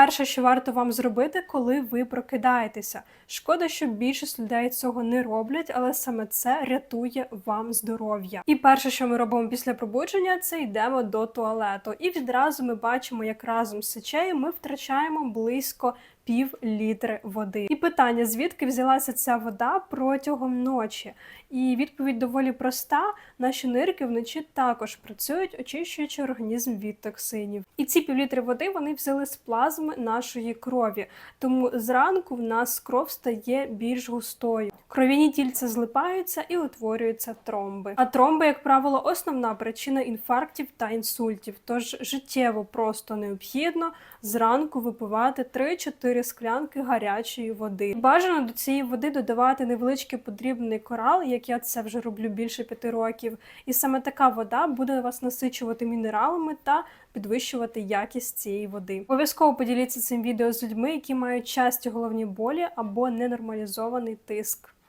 перше, що варто вам зробити, коли ви прокидаєтеся. Шкода, що більшість людей цього не роблять, але саме це рятує вам здоров'я. І перше, що ми робимо після пробудження, це йдемо до туалету. І відразу ми бачимо, як разом з сечею ми втрачаємо близько пів літри води. І питання: звідки взялася ця вода протягом ночі? І відповідь доволі проста: наші нирки вночі також працюють, очищуючи організм від токсинів. І ці півлітри води вони взяли з плазми нашої крові. Тому зранку в нас кров стає більш густою. Кров'яні тільця злипаються і утворюються тромби. А тромби, як правило, основна причина інфарктів та інсультів. Тож життєво просто необхідно зранку випивати 3-4 склянки гарячої води. Бажано до цієї води додавати невеличкий подрібний корал, як я це вже роблю більше 5 років. І саме така вода буде вас насичувати мінералами та підвищувати якість цієї води. Обов'язково поділіться цим відео з людьми, які мають часті головні болі або ненормалізований тиск.